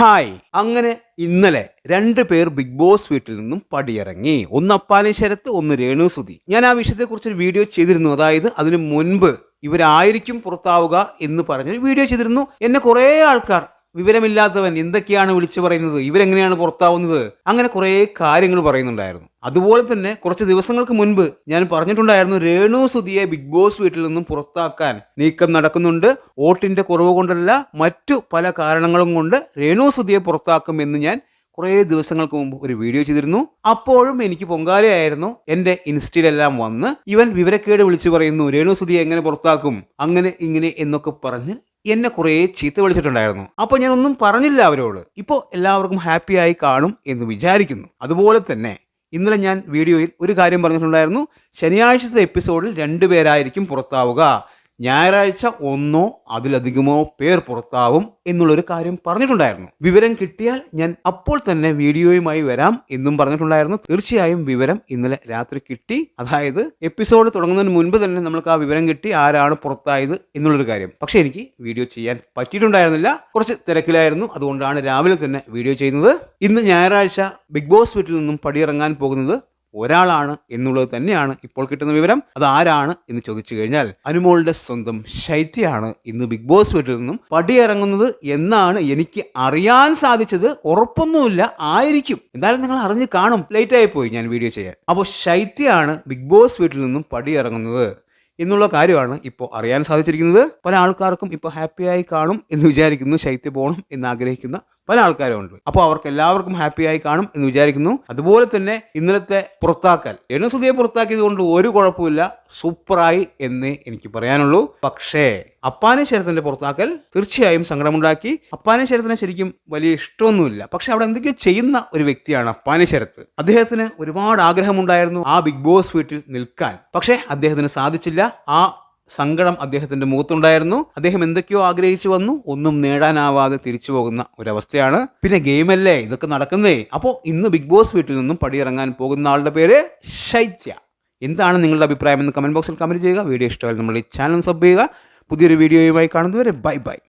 Hi. അങ്ങനെ ഇന്നലെ രണ്ട് പേർ ബിഗ് ബോസ് വീട്ടിൽ നിന്നും പടിയിറങ്ങി. ഒന്ന് അപ്പാലി ശരത്ത് ഒന്ന് രേണു സുധി. ഞാൻ ആ വിഷയത്തെക്കുറിച്ച് ഒരു വീഡിയോ ചെയ്തിരുന്നു. അതായത് അതിനു മുൻപ് ഇവരായിരിക്കും പുറത്താവുക എന്ന് പറഞ്ഞൊരു വീഡിയോ ചെയ്തിരുന്നു. എന്നെ കുറേ ആൾക്കാർ വിവരമില്ലാത്തവൻ എന്തൊക്കെയാണ് വിളിച്ചു പറയുന്നത്? ഇവരെങ്ങനെയാണ് പുറത്താവുന്നത്? അങ്ങനെ കുറേ കാര്യങ്ങൾ പറയുന്നുണ്ടായിരുന്നു. അതുപോലെ തന്നെ കുറച്ച് ദിവസങ്ങൾക്ക് മുൻപ് ഞാൻ പറഞ്ഞിട്ടുണ്ടായിരുന്നു രേണു സുധിയെ ബിഗ് ബോസ് വീട്ടിൽ നിന്നും പുറത്താക്കാൻ നീക്കം നടക്കുന്നുണ്ട്. വോട്ടിന്റെ കുറവ് കൊണ്ടല്ല മറ്റു പല കാരണങ്ങളും കൊണ്ട് രേണു സുധിയെ പുറത്താക്കും എന്ന് ഞാൻ കുറേ ദിവസങ്ങൾക്ക് മുമ്പ് ഒരു വീഡിയോ ചെയ്തിരുന്നു. അപ്പോഴും എനിക്ക് പൊങ്കാലയായിരുന്നു. എന്റെ ഇൻസ്റ്റയിലെല്ലാം വന്ന് ഇവൻ വിവരക്കേട് വിളിച്ചു പറയുന്നു രേണു സുധിയെ എങ്ങനെ പുറത്താക്കും അങ്ങനെ ഇങ്ങനെ എന്നൊക്കെ പറഞ്ഞ് എന്നെ കുറേ ചീത്ത വിളിച്ചിട്ടുണ്ടായിരുന്നു. അപ്പോൾ ഞാൻ ഒന്നും പറഞ്ഞില്ല അവരോട്. ഇപ്പോൾ എല്ലാവർക്കും ഹാപ്പിയായി കാണും എന്ന് വിചാരിക്കുന്നു. അതുപോലെ തന്നെ ഇന്നലെ ഞാൻ വീഡിയോയിൽ ഒരു കാര്യം പറഞ്ഞിട്ടുണ്ടായിരുന്നു. ശനിയാഴ്ചത്തെ എപ്പിസോഡിൽ രണ്ടുപേരായിരിക്കും പുറത്താവുക. ഞായറാഴ്ച ഒന്നോ അതിലധികമോ പേർ പുറത്താവും എന്നുള്ളൊരു കാര്യം പറഞ്ഞിട്ടുണ്ടായിരുന്നു. വിവരം കിട്ടിയാൽ ഞാൻ അപ്പോൾ തന്നെ വീഡിയോയുമായി വരാം എന്നും പറഞ്ഞിട്ടുണ്ടായിരുന്നു. തീർച്ചയായും വിവരം ഇന്നലെ രാത്രി കിട്ടി. അതായത് എപ്പിസോഡ് തുടങ്ങുന്നതിന് മുൻപ് തന്നെ നമ്മൾക്ക് ആ വിവരം കിട്ടി ആരാണ് പുറത്തായത് എന്നുള്ളൊരു കാര്യം. പക്ഷെ എനിക്ക് വീഡിയോ ചെയ്യാൻ പറ്റിയിട്ടുണ്ടായിരുന്നില്ല. കുറച്ച് തിരക്കിലായിരുന്നു. അതുകൊണ്ടാണ് രാവിലെ തന്നെ വീഡിയോ ചെയ്യുന്നത്. ഇന്ന് ഞായറാഴ്ച ബിഗ് ബോസ് വീട്ടിൽ നിന്നും പടിയിറങ്ങാൻ പോകുന്നത് ഒരാളാണ് എന്നുള്ളത് തന്നെയാണ് ഇപ്പോൾ കിട്ടുന്ന വിവരം. അത് ആരാണ് എന്ന് ചോദിച്ചു കഴിഞ്ഞാൽ അനുമോളുടെ സ്വന്തം ശൈത്യയാണ് ഇന്ന് ബിഗ് ബോസ് വീട്ടിൽ നിന്നും പടിയിറങ്ങുന്നത് എന്നാണ് എനിക്ക് അറിയാൻ സാധിച്ചത്. ഉറപ്പൊന്നുമില്ല ആയിരിക്കും. എന്തായാലും നിങ്ങൾ അറിഞ്ഞു കാണും. ലേറ്റ് ആയി പോയി ഞാൻ വീഡിയോ ചെയ്യാൻ. അപ്പോൾ ശൈത്യയാണ് ബിഗ് ബോസ് വീട്ടിൽ നിന്നും പടിയിറങ്ങുന്നത് എന്നുള്ള കാര്യമാണ് ഇപ്പോൾ അറിയാൻ സാധിച്ചിരിക്കുന്നത്. പല ആൾക്കാർക്കും ഇപ്പോൾ ഹാപ്പിയായി കാണും എന്ന് വിചാരിക്കുന്നു ശൈത്യ പോകണം എന്ന് ആഗ്രഹിക്കുന്ന പല ആൾക്കാരും ഉണ്ട്. അപ്പോൾ അവർക്ക് എല്ലാവർക്കും ഹാപ്പിയായി കാണും എന്ന് വിചാരിക്കുന്നു. അതുപോലെ തന്നെ ഇന്നലത്തെ പുറത്താക്കൽ. എണ്ണസുതിയെ പുറത്താക്കിയത് കൊണ്ട് ഒരു കുഴപ്പമില്ല സൂപ്പറായി എന്നേ എനിക്ക് പറയാനുള്ളൂ. പക്ഷേ അപ്പാനെ ശരത്തിന്റെ പുറത്താക്കൽ തീർച്ചയായും സങ്കടമുണ്ടാക്കി. അപ്പാനെ ശരത്തിനെ ശരിക്കും വലിയ ഇഷ്ടമൊന്നുമില്ല. പക്ഷെ അവിടെ എന്തൊക്കെയോ ചെയ്യുന്ന ഒരു വ്യക്തിയാണ് അപ്പാനെ ശരത്ത്. അദ്ദേഹത്തിന് ഒരുപാട് ആഗ്രഹമുണ്ടായിരുന്നു ആ ബിഗ് ബോസ് വീട്ടിൽ നിൽക്കാൻ. പക്ഷേ അദ്ദേഹത്തിന് സാധിച്ചില്ല. ആ സങ്കടം അദ്ദേഹത്തിന്റെ മുഖത്തുണ്ടായിരുന്നു. അദ്ദേഹം എന്തൊക്കെയോ ആഗ്രഹിച്ചു വന്നു. ഒന്നും നേടാനാവാതെ തിരിച്ചു പോകുന്ന ഒരവസ്ഥയാണ്. പിന്നെ ഗെയിമല്ലേ? ഇതൊക്കെ നടക്കുന്നേ. അപ്പോൾ ഇന്ന് ബിഗ് ബോസ് വീട്ടിൽ നിന്നും പടിയിറങ്ങാൻ പോകുന്ന ആളുടെ പേര് ശൈത്യ എന്താണ് നിങ്ങളുടെ അഭിപ്രായം എന്ന് കമന്റ് ബോക്സിൽ കമന്റ് ചെയ്യുക. വീഡിയോ ഇഷ്ടമായി നമ്മൾ ഈ ചാനൽ സബ് ചെയ്യുക. പുതിയൊരു വീഡിയോയുമായി കാണുന്നവരെ ബൈ ബൈ.